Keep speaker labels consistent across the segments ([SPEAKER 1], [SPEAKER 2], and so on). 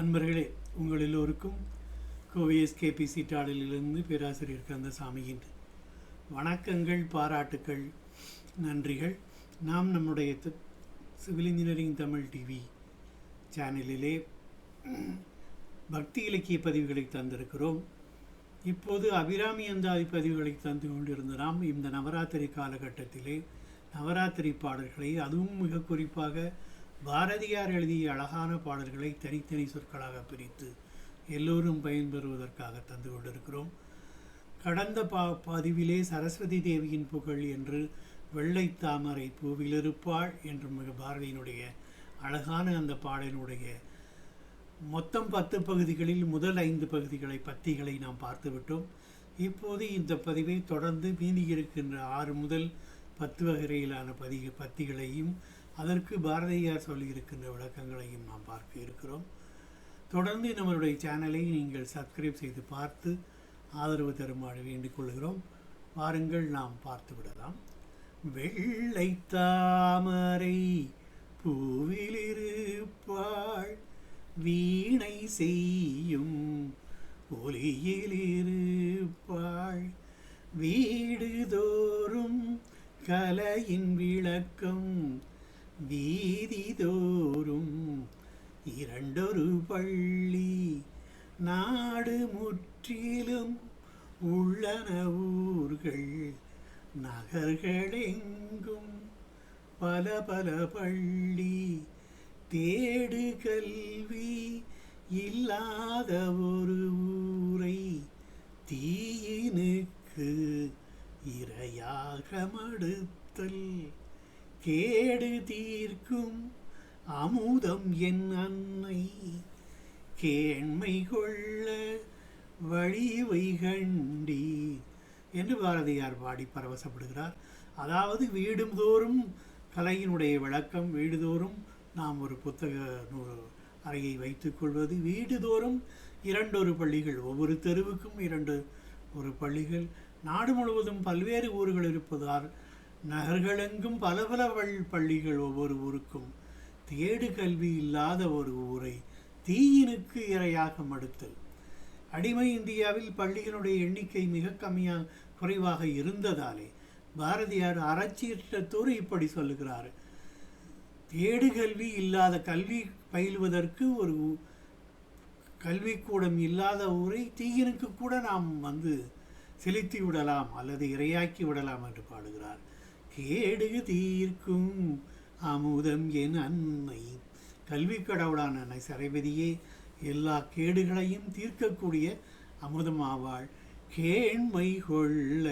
[SPEAKER 1] அன்பர்களே உங்கள் எல்லோருக்கும் கோவை எஸ்கேபி டாடலிலிருந்து பேராசிரியர் கந்தசாமியின் வணக்கங்கள் பாராட்டுக்கள் நன்றிகள். நாம் நம்முடைய சிவில் இன்ஜினியரிங் தமிழ் டிவி சேனலிலே பக்தி இலக்கிய பதிவுகளை தந்திருக்கிறோம். இப்போது அபிராமி அந்தாதி பதிவுகளை தந்து கொண்டிருந்த நாம் இந்த நவராத்திரி காலகட்டத்திலே நவராத்திரி பாடல்களை அதுவும் மிக குறிப்பாக பாரதியார் எழுதிய அழகான பாடல்களை தனித்தனி சொற்களாக பிரித்து எல்லோரும் பயன்பெறுவதற்காக தந்து கொண்டிருக்கிறோம். கடந்த பா பதிவிலே சரஸ்வதி தேவியின் புகழ் என்று வெள்ளை தாமரை பூவிலிருப்பாள் என்று மிக பாரதியினுடைய அழகான அந்த பாடலினுடைய மொத்தம் பத்து பகுதிகளில் முதல் ஐந்து பகுதிகளை பத்திகளை நாம் பார்த்துவிட்டோம். இப்போது இந்த பதிவை தொடர்ந்து மீதி இருக்கின்ற ஆறு முதல் பத்து வகையிலான பதிக பத்திகளையும் அதற்கு பாரதியார் சொல்லியிருக்கின்ற விளக்கங்களையும் நாம் பார்க்க இருக்கிறோம். தொடர்ந்து நம்மளுடைய சேனலை நீங்கள் சப்ஸ்கிரைப் செய்து பார்த்து ஆதரவு தருமாறு வேண்டிக் கொள்கிறோம். வாருங்கள் நாம் பார்த்து விடலாம். வெள்ளை தாமரை பூவிலிருப்பாள் வீணை செய்யும் ஒலியிலிருப்பாள். வீடுதோறும் கலையின் விளக்கம் வீதிதோறும் இரண்டொரு பள்ளி நாடு முற்றிலும் உள்ளன ஊர்கள். நகர்களெங்கும் பல பல பள்ளி தேடு கல்வி இல்லாத ஒரு ஊரை தீயினுக்கு இரையாக மடுத்தல். கேடு தீர்க்கும் அமுதம் என் அன்னை. கேண்மை கொள்ள வழிவை கண்டி என்று பாரதியார் பாடி பரவசப்படுகிறார். அதாவது வீடுதோறும் கலையினுடைய விளக்கம் வீடுதோறும் நாம் ஒரு புத்தக நூ- அறையை வைத்துக்கொள்வது வீடுதோறும் இரண்டொரு பள்ளிகள் ஒவ்வொரு தெருவுக்கும் இரண்டு ஒரு பள்ளிகள். நாடு முழுவதும் பல்வேறு ஊர்கள் இருப்பதால் நகர்களெங்கும் பல பல பள்ளிகள் ஒவ்வொரு ஊருக்கும். தேடு கல்வி இல்லாத ஒரு ஊரை தீயினுக்கு இரையாக மடுத்தல். அடிமை இந்தியாவில் பள்ளிகளுடைய எண்ணிக்கை மிக கம்மியாக குறைவாக இருந்ததாலே பாரதியார் அறச்சீற்றத்தோடு இப்படி சொல்லுகிறார். தேடு கல்வி இல்லாத கல்வி பயில்வதற்கு ஒரு கல்விக்கூடம் இல்லாத ஊரை தீயினுக்கு கூட நாம் வந்து செலுத்தி விடலாம் அல்லது இரையாக்கி விடலாம் என்று பாடுகிறார். கேடு தீர்க்கும் அமுதம் என் அன்னை. கல்வி கடவுளான அன்னை சரைபதியே எல்லா கேடுகளையும் தீர்க்கக்கூடிய அமுதமாவாள். கேண்மை கொள்ள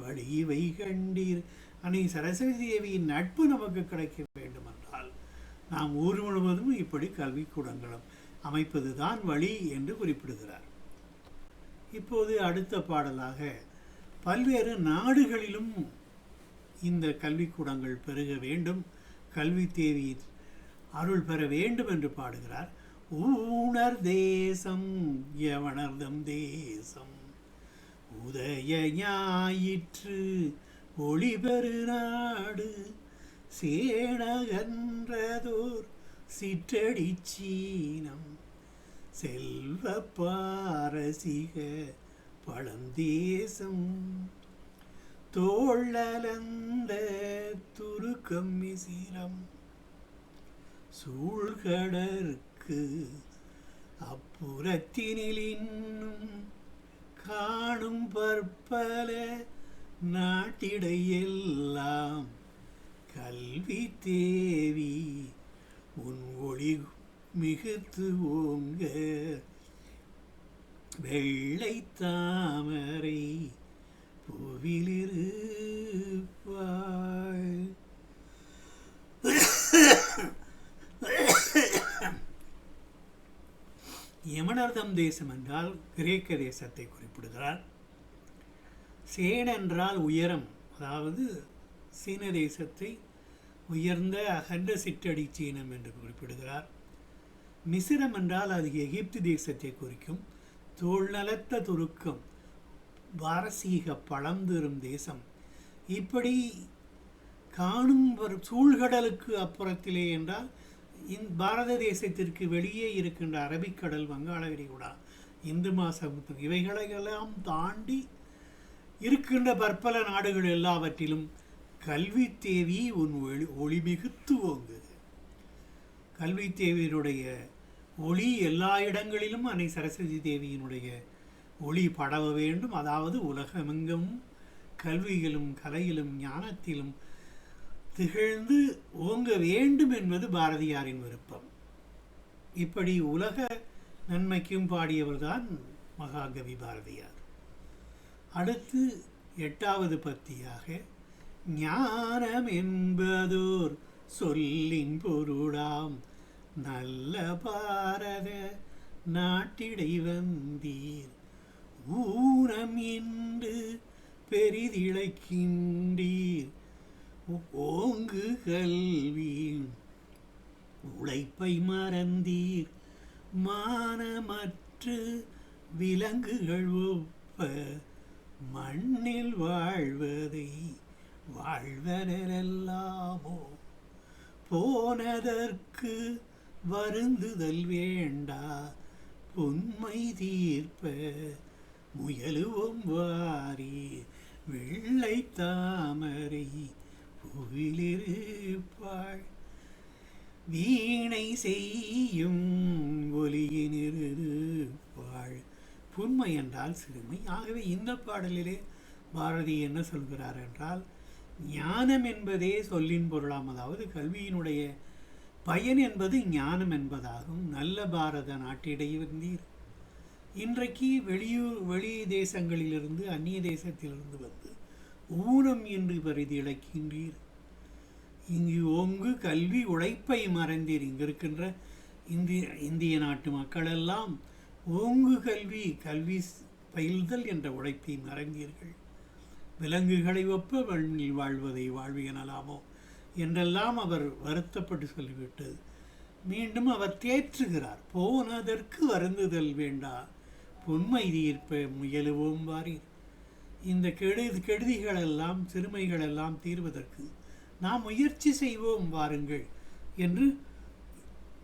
[SPEAKER 1] வடிவை கண்டீர். அன்னை சரஸ்வதி தேவியின் நட்பு நமக்கு கிடைக்க வேண்டுமென்றால் நாம் ஊர் முழுவதும் இப்படி கல்விக்கூடங்களும் அமைப்பதுதான் வழி என்று குறிப்பிடுகிறார். இப்போது அடுத்த பாடலாக பல்வேறு நாடுகளிலும் இந்த கல்விக்கூடங்கள் பெருக வேண்டும். கல்வி தேவி அருள் பெற வேண்டும் என்று பாடுகிறார். ஊனர் தேசம் யவனர்தம் தேசம். உதய ஞாயிற்று ஒளிபெரு நாடு. சேனகன்றதோர் சிற்றடி சீனம். செல்வ பாரசிக பழந்தேசம் தோழலந்த துருக்கம் மிசிரம் சூழ்கடற்கு அப்புறத்தினில் இன்னும் காணும் பற்பல நாட்டிடையெல்லாம் கல்வி தேவி உன் ஒளி மிகுத்து ஓங்க வெள்ளை தாமரை புவிலிருப்பா யமனர்தம் தேசம் என்றால் கிரேக்க தேசத்தை குறிப்பிடுகிறார். சேன் என்றால் உயரம் அதாவது சீன தேசத்தை உயர்ந்த அகண்ட சிற்றடி சீனம் என்று குறிப்பிடுகிறார். மிசிரம் என்றால் அது எகிப்து தேசத்தை குறிக்கும் தோல்நலத்த துருக்கம் பாரசீக பழம் தரும் தேசம். இப்படி காணும் சூழ்கடலுக்கு அப்புறத்திலே என்றால் இந் பாரத தேசத்திற்கு வெளியே இருக்கின்ற அரபிக்கடல் வங்காள விரிகுடா இந்து மாசமுத்து இவைகளையெல்லாம் தாண்டி இருக்கின்ற பற்பல நாடுகள் எல்லாவற்றிலும் கல்வி தேவி உன் ஒளி ஒளி மிகுத்து ஓங்குது. கல்வி தேவியினுடைய ஒளி எல்லா இடங்களிலும் அன்னை சரஸ்வதி தேவியினுடைய ஒளி படவ வேண்டும். அதாவது உலகமெங்கும் கல்வியிலும் கலையிலும் ஞானத்திலும் திகழ்ந்து ஓங்க வேண்டும் என்பது பாரதியாரின் விருப்பம். இப்படி உலக நன்மைக்கும் பாடியவர்தான் மகாகவி பாரதியார். அடுத்து எட்டாவது பத்தியாக ஞானம் என்பதோர் சொல்லின் பொருளாம் நல்ல பாரத நாட்டிடை வந்தீர். ஊனம் என்று பெரிதிழைக்கின்றீர். ஓங்கு கல்வி உழைப்பை மறந்தீர். மானமற்று விலங்குகள் ஒப்ப. மண்ணில் வாழ்வதை வாழ்வரெல்லாமோ போனதற்கு வருந்துதல் வேண்டா. பொன்மை தீர்ப்ப முயலுவோம் வாரி. வெள்ளை தாமரை புவிலிருப்பாள் வீணை செய்யும் ஒலியினிருப்பாள் புன்மை என்றால் சிறுமை. ஆகவே இந்த பாடலிலே பாரதி என்ன சொல்கிறார் என்றால் ஞானம் என்பதே சொல்லின் பொருளாம். அதாவது கல்வியினுடைய பயன் என்பது ஞானம் என்பதாகும். நல்ல பாரத நாட்டிடையே வந்தீர் இன்றைக்கு வெளியூர் வெளி தேசங்களிலிருந்து அந்நிய தேசத்திலிருந்து வந்து ஊனம் என்று பரிதி இழக்கின்றீர். இங்கு ஓங்கு கல்வி உழைப்பை மறந்தீர். இங்கு இருக்கின்ற இந்திய இந்திய நாட்டு மக்களெல்லாம் ஓங்கு கல்வி கல்வி பயில்தல் என்ற உழைப்பை மறந்தீர்கள். விலங்குகளை ஒப்ப மண்ணில் வாழ்வதை வாழ்வியனலாமோ என்றெல்லாம் அவர் வருத்தப்பட்டு சொல்லிவிட்டு மீண்டும் அவர் தேற்றுகிறார். போனதற்கு வருந்துதல் வேண்டா. பொன்மை தீர்ப்ப முயலுவோம் வாரீர். இந்த கெடு கெடுதிகளெல்லாம் சிறுமைகளெல்லாம் தீர்வதற்கு நாம் முயற்சி செய்வோம் வாருங்கள் என்று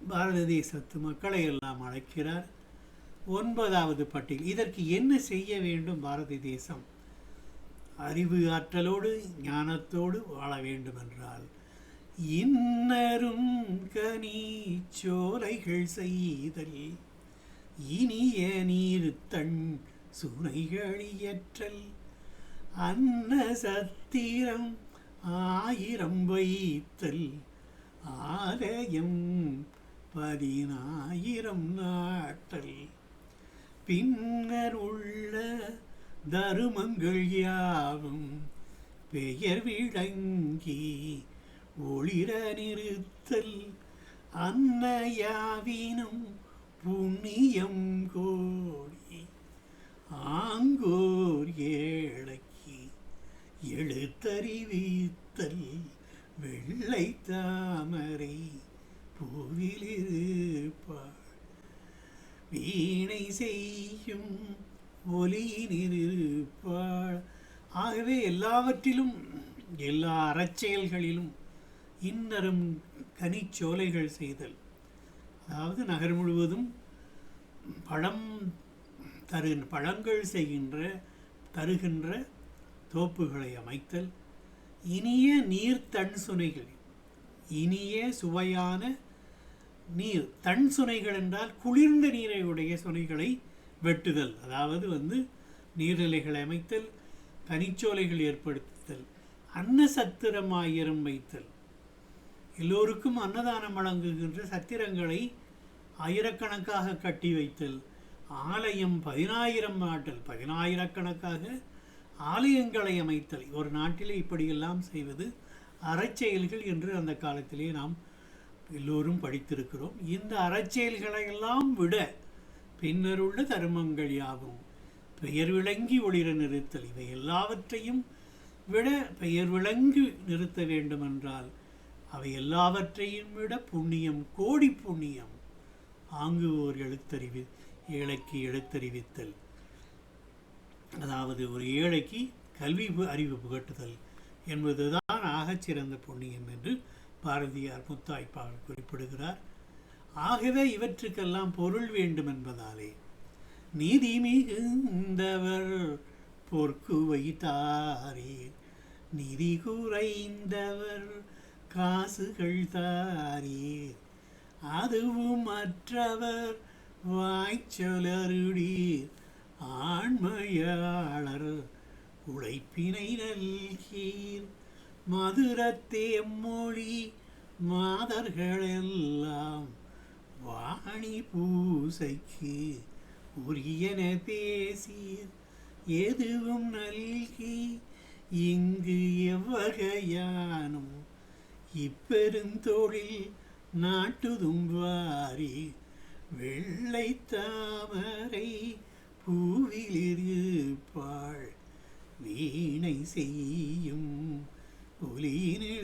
[SPEAKER 1] பாரத தேசத்து மக்களை எல்லாம் அழைக்கிறார். ஒன்பதாவது பட்டியல். இதற்கு என்ன செய்ய வேண்டும் பாரத தேசம்? அறிவு ஆற்றலோடு ஞானத்தோடு வாழ வேண்டும் என்றால் இன்னரும் கனி சோலைகள் செய்தல். இனிய நீர் தன் சுனைகளியற்றல் அன்ன சத்திரம் ஆயிரம் வைத்தல் ஆலயம் பதினாயிரம் நாட்டல் பின்னர் உள்ள தருமங்கள் யாவும் பெயர் விளங்கி ஒளிர நிறுத்தல் அன்னையாவினும் புண்ணியம் கோடி. ஆங்கோர் ஏழைக்கு எழுத்தறிவித்தல் வெள்ளை தாமரை பூவிலிருப்பாள் வீணை செய்யும் ஒலியினிருப்பாள். ஆகவே எல்லாவற்றிலும் எல்லா அறச்செயல்களிலும் இன்னரும் கனிச்சோலைகள் செய்தல். அதாவது நகர் முழுவதும் பழம் தரு பழங்கள் செய்கின்ற தருகின்ற தோப்புகளை அமைத்தல் இனிய நீர் தன் சுனைகள். இனிய சுவையான நீர் தன் சுனைகள் என்றால் குளிர்ந்த நீரை உடைய சுனைகளை வெட்டுதல். அதாவது வந்து நீர்நிலைகளை அமைத்தல் தனிச்சோலைகள் ஏற்படுத்துதல் அன்ன சத்திரம் ஆயிரம் வைத்தல். எல்லோருக்கும் அன்னதானம் வழங்குகின்ற சத்திரங்களை ஆயிரக்கணக்காக கட்டி வைத்தல். ஆலயம் பதினாயிரம் ஆட்டல் பதினாயிரக்கணக்காக ஆலயங்களை அமைத்தல். ஒரு நாட்டிலே இப்படியெல்லாம் செய்வது அறச்செயல்கள் என்று அந்த காலத்திலே நாம் எல்லோரும் படித்திருக்கிறோம். இந்த அறச்செயல்களையெல்லாம் விட பின்னருள்ள தருமங்கள் யாவும் பெயர் விளங்கி ஒளிர நிறுத்தல். இவை எல்லாவற்றையும் விட பெயர் விளங்கி நிறுத்த வேண்டுமென்றால் அவை எல்லாவற்றையும் விட புண்ணியம் கோடி புண்ணியம். ஆங்கு ஓர் எழுத்தறிவி ஏழைக்கு எழுத்தறிவித்தல். அதாவது ஒரு ஏழைக்கு கல்வி பு- அறிவு புகட்டுதல் என்பதுதான் ஆகச்சிறந்த புண்ணியம் என்று பாரதியார் முத்தாய்ப்பாக குறிப்பிடுகிறார். ஆகவே இவற்றுக்கெல்லாம் பொருள் வேண்டும் என்பதாலே நீதி மிகுந்தவர் பொற்கு வைத்தாரீர் நிதி குறைந்தவர் காசுகள் தாரீர் அதுவும் மற்றவர் வாய்ச்சொலருடீர் ஆண்மையாளர் உழைப்பினை நல்கீர். மதுரத்தே மொழி மாதர்களெல்லாம் வாணி பூசைக்கு உரியன பேசீர். எதுவும் நல்கி இங்கு எவ்வகையானும் இப்பெருந்தொழில் நாட்டுதும் வாரி வெள்ளை தாமரை பூவிலிருப்பாள் வீணை செய்யும் ஒலியினிலிருப்பாள்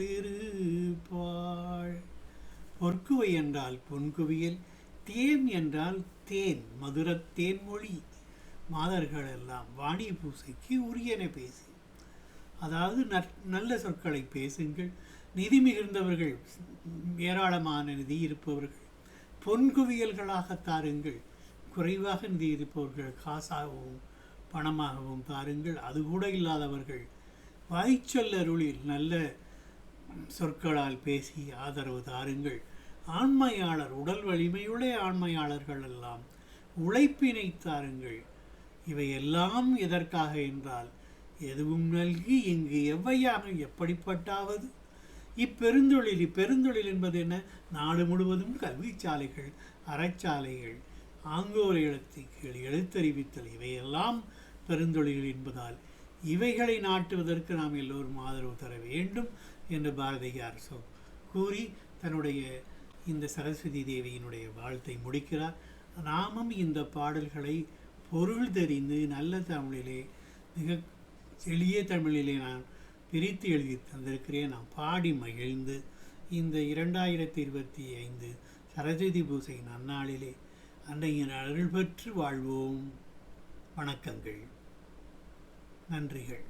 [SPEAKER 1] பொற்குவை என்றால் பொன்குவியல் தேன் என்றால் தேன் மதுரத்தேன் மொழி மாதர்கள் எல்லாம் வாணி பூசைக்கு உரியன பேசி. அதாவது நல்ல சொற்களை பேசுங்கள். நிதி மிகுந்தவர்கள் ஏராளமான நிதி இருப்பவர்கள். பொன்குவியல்களாக தாருங்கள். குறைவாக நிதி இருப்பவர்கள் காசாகவும் பணமாகவும் தாருங்கள். அது கூட இல்லாதவர்கள் வாய்ச்சொல்லருளில் நல்ல சொற்களால் பேசி ஆதரவு தாருங்கள். ஆண்மையாளர் உடல் வலிமையுடைய ஆண்மையாளர்கள் எல்லாம் உழைப்பினை தாருங்கள். இவையெல்லாம் எதற்காக என்றால் எதுவும் நல்கி இங்கு எவ்வையாக எப்படிப்பட்டாவது? இப்பெருந்தொழில் இப்பெருந்தொழில் என்பது என்ன? நாடு முழுவதும் கல்விச்சாலைகள் அறச்சாலைகள் ஆங்கோர் எழுத்துக்கள் எழுத்தறிவித்தல் இவையெல்லாம் பெருந்தொழில்கள் என்பதால் இவைகளை நாட்டுவதற்கு நாம் எல்லோரும் ஆதரவு தர வேண்டும் என்று பாரதியார் சொ கூறி தன்னுடைய இந்த சரஸ்வதி தேவியினுடைய வாழ்த்தை முடிக்கிறார். நாமும் இந்த பாடல்களை பொருள் தெரிந்து நல்ல தமிழிலே மிக எளிய தமிழிலே நான் பிரித்து எழுதி தந்திருக்கிறேன். நான் பாடி மகிழ்ந்து இந்த இரண்டாயிரத்தி இருபத்தி ஐந்து சரஸ்வதி பூசை நன்னாளிலே அன்னையின் அருள் பெற்று வாழ்வோம். வணக்கங்கள். நன்றிகள்.